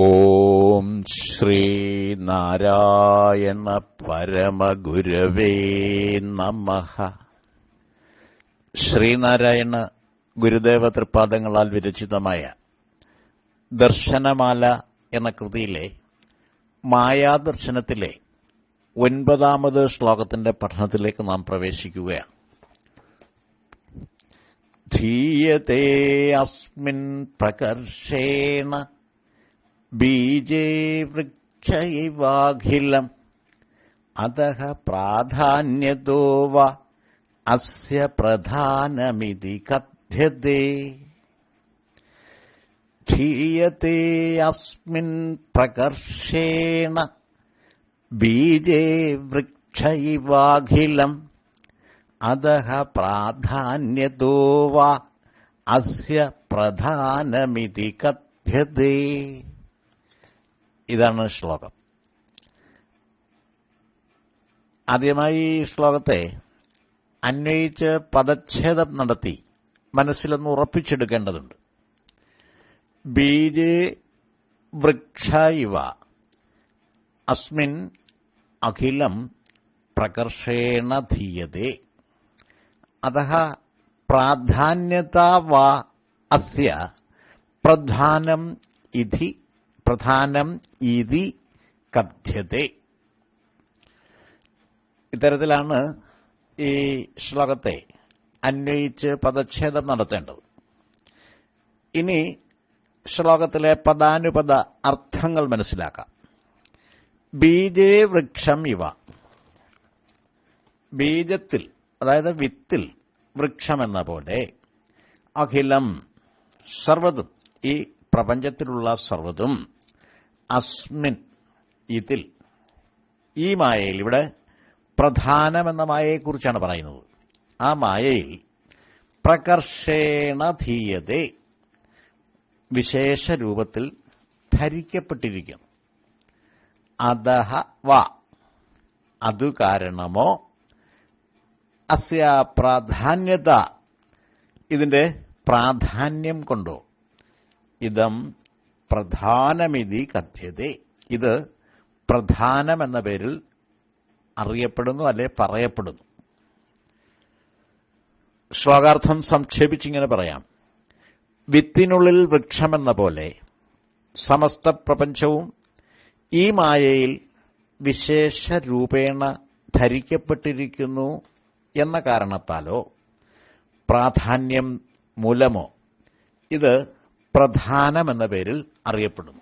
ഓം ശ്രീ നാരായണ പരമഗുരവേ നമ. ശ്രീനാരായണ ഗുരുദേവ തൃപ്പാദങ്ങളാൽ വിരചിതമായ ദർശനമാല എന്ന കൃതിയിലെ മായാദർശനത്തിലെ ഒൻപതാമത് ശ്ലോകത്തിന്റെ പഠനത്തിലേക്ക് നാം പ്രവേശിക്കുകയാണ്. ധീയതേ അസ്മിൻ പ്രകർഷേണ ബീജേ വൃക്ഷൈവാഖിലം അതഹ പ്രാധാന്യതോ വ. അസ്യ പ്രധാനമിതി കഥ്യത്തെ. ധീയത്തെ അസ്മിൻ പ്രകർഷേണ. ബീജേ വൃക്ഷൈവാഖിലം അതഹ പ്രാധാന്യതോ വ. അസ്യ പ്രധാനമിതി കഥ്യത്തെ. ഇതാണ് ശ്ലോകം. ആദ്യമായി ഈ ശ്ലോകത്തെ അന്വയിച്ച് പദച്ഛേദം നടത്തി മനസ്സിലൊന്ന് ഉറപ്പിച്ചെടുക്കേണ്ടതുണ്ട്. ബീജേ വൃക്ഷ ഇവ അസ്മിൻ അഖിലം പ്രകർഷേണ ധീയതേ. അത പ്രാധാന്യത വാ അസ്യ പ്രധാനം ഇതി പ്രധാനം ഇതി കഥ്യത്തെ. ഇത്തരത്തിലാണ് ഈ ശ്ലോകത്തെ അന്വയിച്ച് പദച്ഛേദം നടത്തേണ്ടത്. ഇനി ശ്ലോകത്തിലെ പദാനുപദ അർത്ഥങ്ങൾ മനസ്സിലാക്കാം. ബീജേ വൃക്ഷം ഇവ. ബീജത്തിൽ അതായത് വിത്തിൽ വൃക്ഷമെന്ന പോലെ അഖിലം സർവതും ഈ പ്രപഞ്ചത്തിലുള്ള സർവതും അസ്മിൻ. ഇതിൽ ഈ മായയിൽ ഇവിടെ പ്രധാനമെന്ന മായയെക്കുറിച്ചാണ് പറയുന്നത്. ആ മായയിൽ പ്രകർഷേണ ധീയതേ വിശേഷ രൂപത്തിൽ ധരിക്കപ്പെട്ടിരിക്കുന്നു. അതഹ വ. അതു കാരണമോ? അസ്യ പ്രാധാന്യത. ഇതിന്റെ പ്രാധാന്യം കൊണ്ടോ? ഇതം പ്രധാനമിതി കഥ്യത. ഇത് പ്രധാനം എന്ന പേരിൽ അറിയപ്പെടുന്നു അല്ലെ പറയപ്പെടുന്നു. ശ്ലോകാർത്ഥം സംക്ഷേപിച്ചിങ്ങനെ പറയാം. വിത്തിനുള്ളിൽ വൃക്ഷമെന്ന പോലെ സമസ്ത പ്രപഞ്ചവും ഈ മായയിൽ വിശേഷ രൂപേണ ധരിക്കപ്പെട്ടിരിക്കുന്നു എന്ന കാരണത്താലോ പ്രാധാന്യം മൂലമോ ഇത് പ്രധാനമെന്ന പേരിൽ അറിയപ്പെടുന്നു.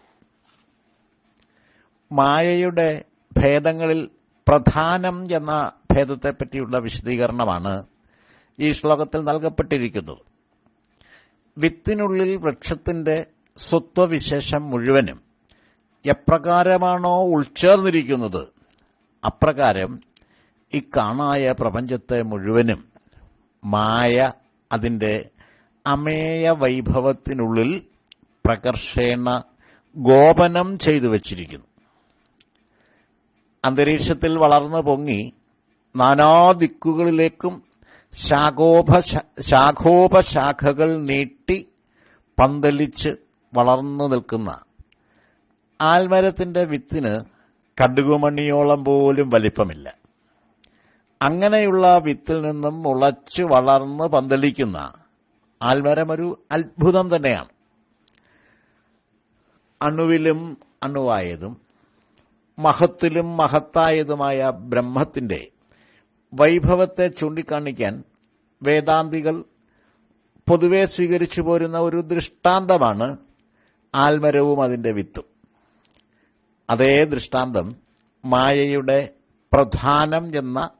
മായയുടെ ഭേദങ്ങളിൽ പ്രധാനം എന്ന ഭേദത്തെപ്പറ്റിയുള്ള വിശദീകരണമാണ് ഈ ശ്ലോകത്തിൽ നൽകപ്പെട്ടിരിക്കുന്നത്. വിത്തിനുള്ളിൽ വൃക്ഷത്തിന്റെ സ്വത്വവിശേഷം മുഴുവനും എപ്രകാരമാണോ ഉൾച്ചേർന്നിരിക്കുന്നത്? അപ്രകാരം ഈ കാണായ പ്രപഞ്ചത്തെ മുഴുവനും മായ അതിന്റെ അമേയ വൈഭവത്തിനുള്ളിൽ പ്രകർഷേണ ഗോപനം ചെയ്തു വച്ചിരിക്കുന്നു. അന്തരീക്ഷത്തിൽ വളർന്നു പൊങ്ങി നാനാദിക്കുകളിലേക്കും ശാഖോപ ശാഖോപശാഖകൾ നീട്ടി പന്തലിച്ച് വളർന്നു നിൽക്കുന്ന ആൽമരത്തിന്റെ വിത്തിന് കടുകുമണിയോളം പോലും വലിപ്പമില്ല. അങ്ങനെയുള്ള വിത്തിൽ നിന്നും മുളച്ച് വളർന്ന് പന്തലിക്കുന്ന ആൽമരം ഒരു അത്ഭുതം തന്നെയാണ്. അണുവിലും അണുവായതും മഹത്തിലും മഹത്തായതുമായ ബ്രഹ്മത്തിന്റെ വൈഭവത്തെ ചൂണ്ടിക്കാണിക്കാൻ വേദാന്തികൾ പൊതുവെ സ്വീകരിച്ചു പോരുന്ന ഒരു ദൃഷ്ടാന്തമാണ് ആൽമരവും അതിന്റെ വിത്തും. അതേ ദൃഷ്ടാന്തം മായയുടെ പ്രധാനം എന്ന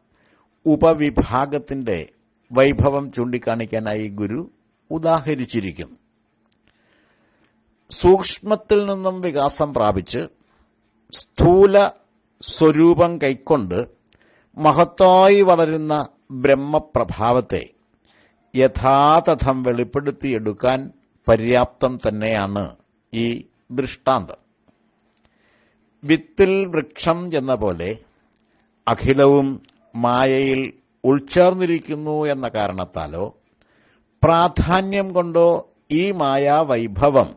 ഉപവിഭാഗത്തിന്റെ വൈഭവം ചൂണ്ടിക്കാണിക്കാനായി ഗുരു ഉദാഹരിച്ചിരിക്കുന്നു സൂക്ഷ്മത്തിൽ നിന്നും വികാസം പ്രാപിച്ച് സ്ഥൂല സ്വരൂപം കൈക്കൊണ്ട് മഹത്തായി വളരുന്ന ബ്രഹ്മപ്രഭാവത്തെ യഥാതഥം വെളിപ്പെടുത്തിയെടുക്കാൻ പര്യാപ്തം തന്നെയാണ് ഈ ദൃഷ്ടാന്തം. വിത്തിൽ വൃക്ഷം എന്ന പോലെ അഖിലവും മായയിൽ ഉൾച്ചേർന്നിരിക്കുന്നു എന്ന കാരണത്താലോ പ്രാധാന്യം കൊണ്ടോ ഈ മായാവൈഭവം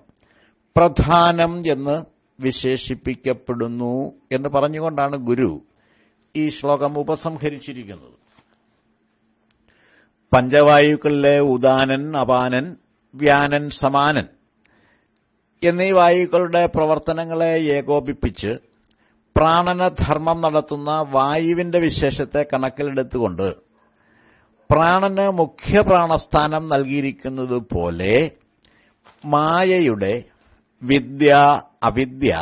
പ്രധാനം എന്ന് വിശേഷിപ്പിക്കപ്പെടുന്നു എന്ന് പറഞ്ഞുകൊണ്ടാണ് ഗുരു ഈ ശ്ലോകം ഉപസംഹരിച്ചിരിക്കുന്നത്. പഞ്ചവായുക്കളിലെ ഉദാനൻ അപാനൻ വ്യാനൻ സമാനൻ എന്നീ വായുക്കളുടെ പ്രവർത്തനങ്ങളെ ഏകോപിപ്പിച്ച് പ്രാണനധർമ്മം നടത്തുന്ന വായുവിന്റെ വിശേഷത്തെ കണക്കിലെടുത്തുകൊണ്ട് പ്രാണന് മുഖ്യ പ്രാണസ്ഥാനം നൽകിയിരിക്കുന്നത് പോലെ മായയുടെ വിദ്യ അവിദ്യ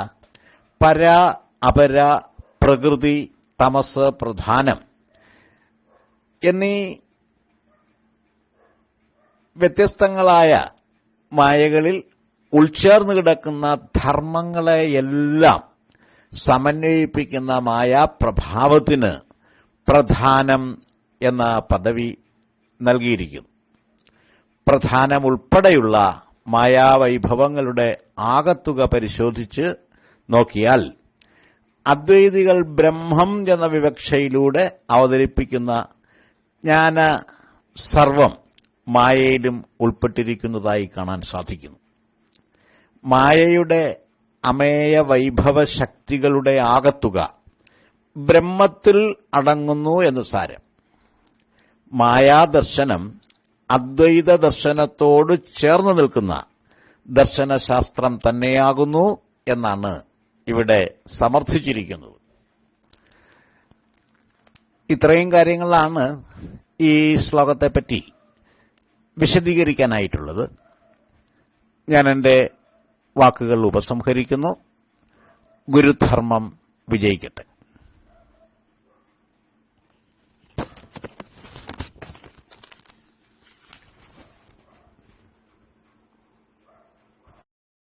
പര അപര പ്രകൃതി തമസ് പ്രധാനം എന്നീ വ്യത്യസ്തങ്ങളായ മായകളിൽ ഉൾച്ചേർന്ന് കിടക്കുന്ന ധർമ്മങ്ങളെയെല്ലാം സമന്വയിപ്പിക്കുന്ന മായാപ്രഭാവത്തിന് പ്രധാനം എന്ന പദവി നൽകിയിരിക്കുന്നു. പ്രധാനമുൾപ്പെടെയുള്ള മായാവൈഭവങ്ങളുടെ ആകത്തുക പരിശോധിച്ച് നോക്കിയാൽ അദ്വൈതികൾ ബ്രഹ്മം എന്ന വിവക്ഷയിലൂടെ അവതരിപ്പിക്കുന്ന ജ്ഞാന സർവം മായയിലും ഉൾപ്പെട്ടിരിക്കുന്നതായി കാണാൻ സാധിക്കുന്നു. മായയുടെ അമേയ വൈഭവ ശക്തികളുടെ ആകത്തുക ബ്രഹ്മത്തിൽ അടങ്ങുന്നു എന്ന് സാരം. മായാദർശനം അദ്വൈത ദർശനത്തോട് ചേർന്ന് നിൽക്കുന്ന ദർശനശാസ്ത്രം തന്നെയാകുന്നു എന്നാണ് ഇവിടെ സമർത്ഥിച്ചിരിക്കുന്നത്. ഇത്രയും കാര്യങ്ങളാണ് ഈ ശ്ലോകത്തെപ്പറ്റി വിശദീകരിക്കാനായിട്ടുള്ളത്. ഞാൻ എന്റെ വാക്കുകൾ ഉപസംഹരിക്കുന്നു. ഗുരുധർമ്മം വിജയിക്കട്ടെ.